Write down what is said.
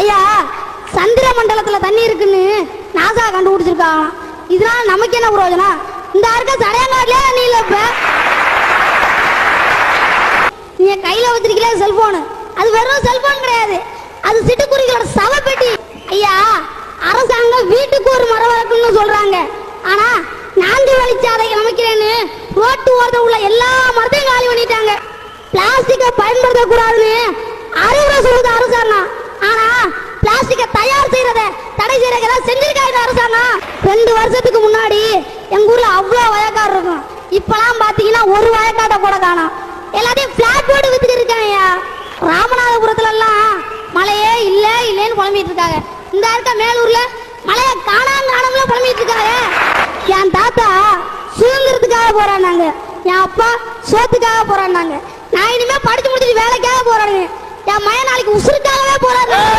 ஐயா சந்திர மண்டலத்துல தண்ணி இருக்குன்னு நாசா கண்டுபிடிச்சிருக்கான் இதனால நமக்கு என்ன பிரயோஜனம்? இந்த இருக்க சடையங்காட்டிலே தண்ணி இல்லை இப்ப. நீங்க கையில வச்சிருக்கீங்களே செல்போனு அது வெறும் செல்போன் கிடையாது. அது சிட்டுக்குருவிகளோட சவப்பெட்டி. ஐயா அரசாங்கம் வீட்டுக்கு ஒரு மரம் வளர்க்கணும்னு சொல்றாங்க. ஆனா நான்கு வழிச்சாதை அமைக்கிறேன்னு ரோட்டு ஓரத்தில் உள்ள எல்லா மரத்தையும் காலி பண்ணிட்டாங்க. பிளாஸ்டிக்கை பயன்படுத்த ரெண்டு வருஷத்துக்கு முன்னாடி எங்க ஊர்ல அவ்வளவு வயக்காடு இருக்கும். இப்பெல்லாம் பாத்தீங்கன்னா ஒரு வயக்காட்டை கூட காணும். எல்லாத்தையும் பிளாட் போட்டு வித்துட்டு இருக்காங்க ராமநாதபுரத்துல எல்லாம் மழையே இல்ல இல்லைன்னு புலம்பிட்டு இருக்காங்க. இந்த இருக்க மேலூர்ல மழைய காணாம காணாமல புலம்பிட்டு இருக்காங்க. என் தாத்தா சுதந்திரத்துக்காக போராடினாங்க. என் அப்பா சோத்துக்காக போராடினாங்க. நான் இனிமே படிச்சு முடிச்சுட்டு வேலைக்காக போராடுங்க என் மய நாளைக்கு உசுருக்காகவே போராடுறேன்.